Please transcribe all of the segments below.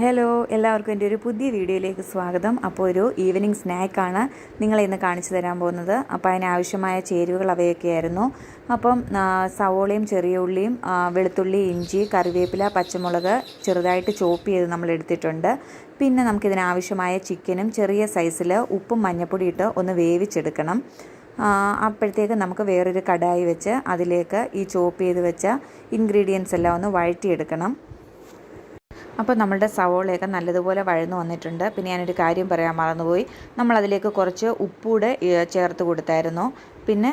Hello എല്ലാവർക്കും എന്റെ ഒരു പുതിയ വീഡിയോയിലേക്ക് സ്വാഗതം. അപ്പോൾ ഒരു ഈവനിങ് സ്നാക്കാണ് നിങ്ങളെ ഇന്ന് കാണിച്ചു തരാൻ പോകുന്നത്. അപ്പോൾ അതിനാവശ്യമായ ചേരുവകൾ അവയൊക്കെയായിരുന്നു. അപ്പം സവോളയും ചെറിയ ഉള്ളിയും വെളുത്തുള്ളി ഇഞ്ചി കറിവേപ്പില പച്ചമുളക് ചെറുതായിട്ട് ചോപ്പ് ചെയ്ത് നമ്മൾ എടുത്തിട്ടുണ്ട്. പിന്നെ നമുക്കിതിനാവശ്യമായ ചിക്കനും ചെറിയ സൈസിൽ ഉപ്പും മഞ്ഞപ്പൊടി ഇട്ട് ഒന്ന് വേവിച്ചെടുക്കണം. അപ്പോഴത്തേക്ക് നമുക്ക് വേറൊരു കടായി വെച്ച് അതിലേക്ക് ഈ ചോപ്പ് ചെയ്ത് വെച്ച ഇൻഗ്രീഡിയൻസ് എല്ലാം ഒന്ന് വഴറ്റിയെടുക്കണം. അപ്പോൾ നമ്മളുടെ സവോളയൊക്കെ നല്ലതുപോലെ വഴന്നു വന്നിട്ടുണ്ട്. പിന്നെ ഞാനൊരു കാര്യം പറയാൻ മറന്നുപോയി. നമ്മളതിലേക്ക് കുറച്ച് ഉപ്പൂടെ ചേർത്ത് കൊടുത്തായിരുന്നു. പിന്നെ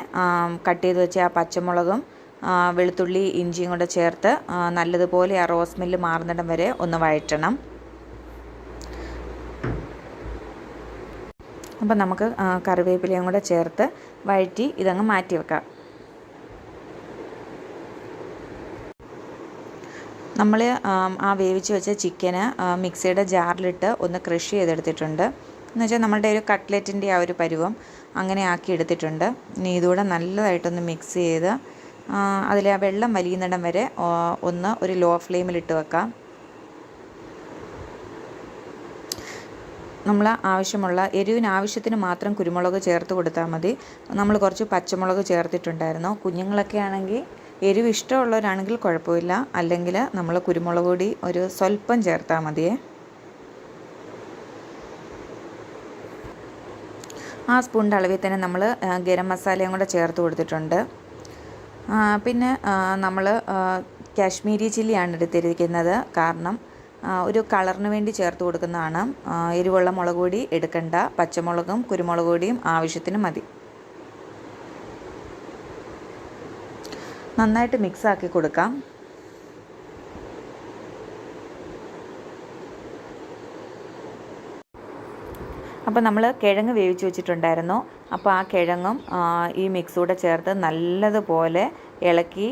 കട്ട് ചെയ്ത് വെച്ച ആ പച്ചമുളകും വെളുത്തുള്ളി ഇഞ്ചിയും കൂടെ ചേർത്ത് നല്ലതുപോലെ ആ റോസ് മില്ല് മാറുന്നിടം വരെ ഒന്ന് വഴറ്റണം. അപ്പം നമുക്ക് കറിവേപ്പിലയും കൂടെ ചേർത്ത് വഴറ്റി ഇതങ്ങ് മാറ്റി വെക്കാം. നമ്മൾ ആ വേവിച്ച് വെച്ച ചിക്കന് മിക്സിയുടെ ജാറിലിട്ട് ഒന്ന് ക്രഷ് ചെയ്തെടുത്തിട്ടുണ്ട്. എന്ന് വെച്ചാൽ നമ്മളുടെ ഒരു കട്ട്ലറ്റിന്റെ ആ ഒരു പരുവം അങ്ങനെ ആക്കി എടുത്തിട്ടുണ്ട്. ഇനി ഇതുകൂടെ നല്ലതായിട്ടൊന്ന് മിക്സ് ചെയ്ത് അതിൽ ആ വെള്ളം വലിയുന്നിടം വരെ ഒന്ന് ഒരു ലോ ഫ്ലെയിമിലിട്ട് വെക്കാം. നമ്മൾ ആവശ്യമുള്ള എരിവിന് ആവശ്യത്തിന് മാത്രം കുരുമുളക് ചേർത്ത് കൊടുത്താൽ മതി. നമ്മൾ കുറച്ച് പച്ചമുളക് ചേർത്തിട്ടുണ്ടായിരുന്നു. കുഞ്ഞുങ്ങളൊക്കെ ആണെങ്കിൽ എരിവ് ഇഷ്ടമുള്ളവരാണെങ്കിൽ കുഴപ്പമില്ല. അല്ലെങ്കിൽ നമ്മൾ കുരുമുളക് പൊടി ഒരു സ്വല്പം ചേർത്താൽ മതിയേ. ആ സ്പൂണിന്റെ അളവിൽ തന്നെ നമ്മൾ ഗരം മസാലയും കൂടെ ചേർത്ത് കൊടുത്തിട്ടുണ്ട്. പിന്നെ നമ്മൾ കാശ്മീരി ചില്ലിയാണ് എടുത്തിരിക്കുന്നത്. കാരണം ഒരു കളറിന് വേണ്ടി ചേർത്ത് കൊടുക്കുന്നതാണ്. എരിവുള്ള മുളക് പൊടി എടുക്കണ്ട. പച്ചമുളകും കുരുമുളക് പൊടിയും ആവശ്യത്തിന് മതി. നന്നായിട്ട് മിക്സ് ആക്കി കൊടുക്കാം. അപ്പോൾ നമ്മൾ കിഴങ്ങ് വേവിച്ച് വെച്ചിട്ടുണ്ടായിരുന്നു. അപ്പോൾ ആ കിഴങ്ങും ഈ മിക്സൂടെ ചേർത്ത് നല്ലതുപോലെ ഇളക്കി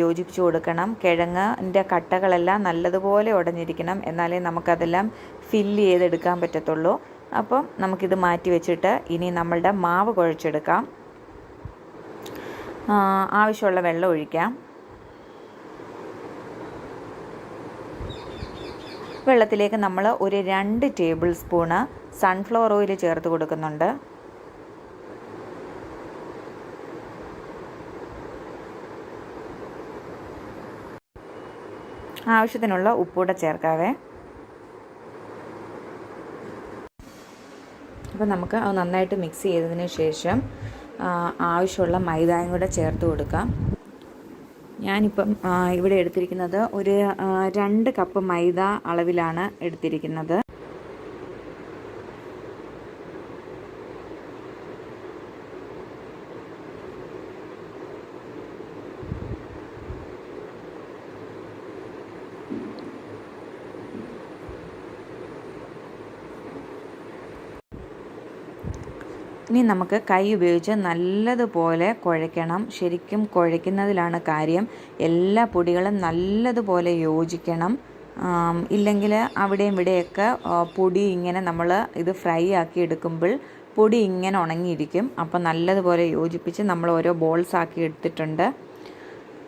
യോജിപ്പിച്ചു കൊടുക്കണം. കിഴങ്ങിന്റെ കട്ടകളെല്ലാം നല്ലതുപോലെ ഉടഞ്ഞിരിക്കണം. എന്നാലേ നമുക്കതെല്ലാം ഫില്ല് ചെയ്തെടുക്കാൻ പറ്റത്തുള്ളൂ. അപ്പം നമുക്കിത് മാറ്റി വെച്ചിട്ട് ഇനി നമ്മളുടെ മാവ് കുഴച്ചെടുക്കാം. ആവശ്യമുള്ള വെള്ളം ഒഴിക്കാം. വെള്ളത്തിലേക്ക് നമ്മൾ ഒരു രണ്ട് ടേബിൾ സ്പൂണ് സൺഫ്ലവർ ഓയിൽ ചേർത്ത് കൊടുക്കുന്നുണ്ട്. ആവശ്യത്തിനുള്ള ഉപ്പൂടെ ചേർക്കാവേ. അപ്പോൾ നമുക്ക് അത് നന്നായിട്ട് മിക്സ് ചെയ്തതിന് ശേഷം ആവശ്യമുള്ള മൈദയും കൂടെ ചേർത്ത് കൊടുക്കാം. ഞാനിപ്പം ഇവിടെ എടുത്തിരിക്കുന്നത് ഒരു രണ്ട് കപ്പ് മൈദ അളവിലാണ് എടുത്തിരിക്കുന്നത്. ഇനി നമുക്ക് കൈ ഉപയോഗിച്ച് നല്ലതുപോലെ കുഴയ്ക്കണം. ശരിക്കും കുഴയ്ക്കുന്നതിലാണ് കാര്യം. എല്ലാ പൊടികളും നല്ലതുപോലെ യോജിക്കണം. ഇല്ലെങ്കിൽ അവിടെയും ഇവിടെയൊക്കെ പൊടി ഇങ്ങനെ നമ്മൾ ഇത് ഫ്രൈ ആക്കി എടുക്കുമ്പോൾ പൊടി ഇങ്ങനെ ഉണങ്ങിയിരിക്കും. അപ്പോൾ നല്ലതുപോലെ യോജിപ്പിച്ച് നമ്മൾ ഓരോ ബോൾസ് ആക്കി എടുത്തിട്ടുണ്ട്.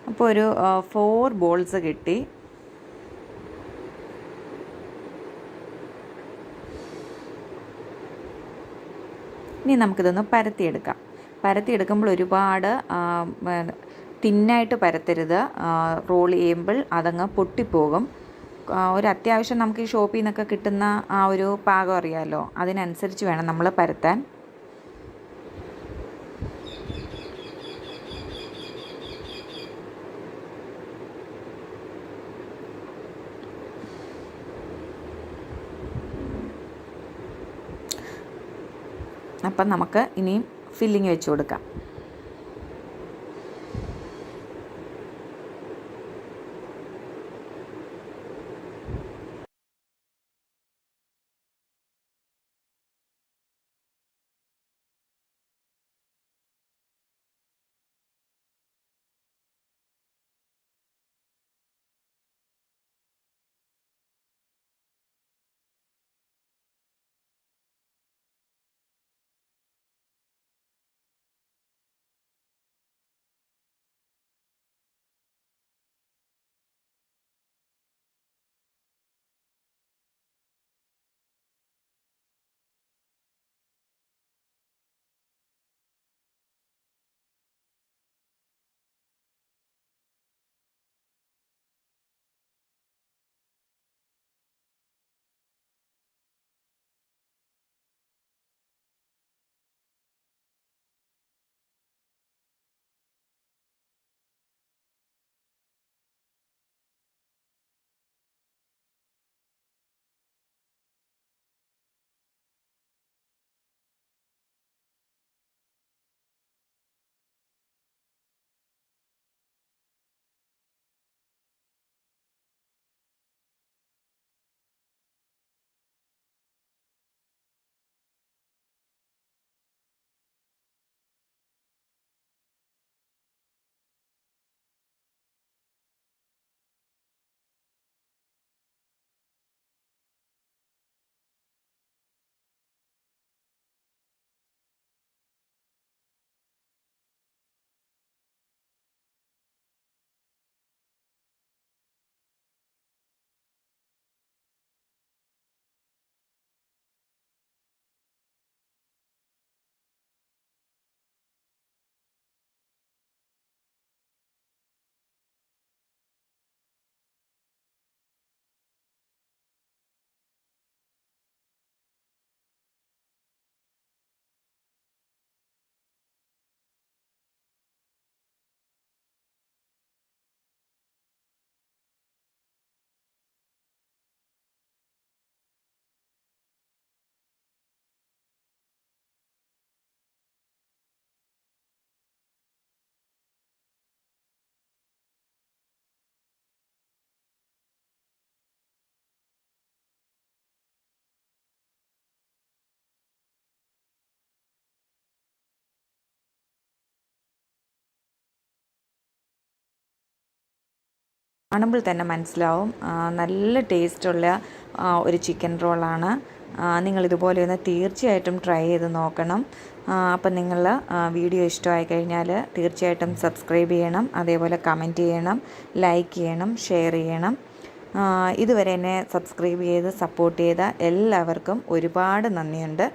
അപ്പോൾ ഒരു ഫോർ ബോൾസ് കിട്ടി. ഇനി നമുക്കിതൊന്ന് പരത്തിയെടുക്കാം. പരത്തിയെടുക്കുമ്പോൾ ഒരുപാട് തിന്നായിട്ട് പരത്തരുത്. റോൾ ചെയ്യുമ്പോൾ അതങ്ങ് പൊട്ടിപ്പോകും. ഒരു അത്യാവശ്യം നമുക്ക് ഈ ഷോപ്പിൽ നിന്നൊക്കെ കിട്ടുന്ന ആ ഒരു പാകം അറിയാമല്ലോ അതിനനുസരിച്ച് വേണം നമ്മൾ പരത്താൻ. അപ്പം നമുക്ക് ഇനിയും ഫില്ലിങ് വെച്ച് കൊടുക്കാം. കാണുമ്പോൾ തന്നെ മനസ്സിലാവും. നല്ല ടേസ്റ്റുള്ള ഒരു ചിക്കൻ റോളാണ്. നിങ്ങൾ ഇതുപോലെ ഒന്ന് തീർച്ചയായിട്ടും ട്രൈ ചെയ്ത് നോക്കണം. അപ്പം നിങ്ങൾ വീഡിയോ ഇഷ്ടമായി കഴിഞ്ഞാൽ തീർച്ചയായിട്ടും സബ്സ്ക്രൈബ് ചെയ്യണം. അതേപോലെ കമന്റ് ചെയ്യണം ലൈക്ക് ചെയ്യണം ഷെയർ ചെയ്യണം. ഇതുവരെ എന്നെ സബ്സ്ക്രൈബ് ചെയ്ത് സപ്പോർട്ട് ചെയ്ത എല്ലാവർക്കും ഒരുപാട് നന്ദിയുണ്ട്.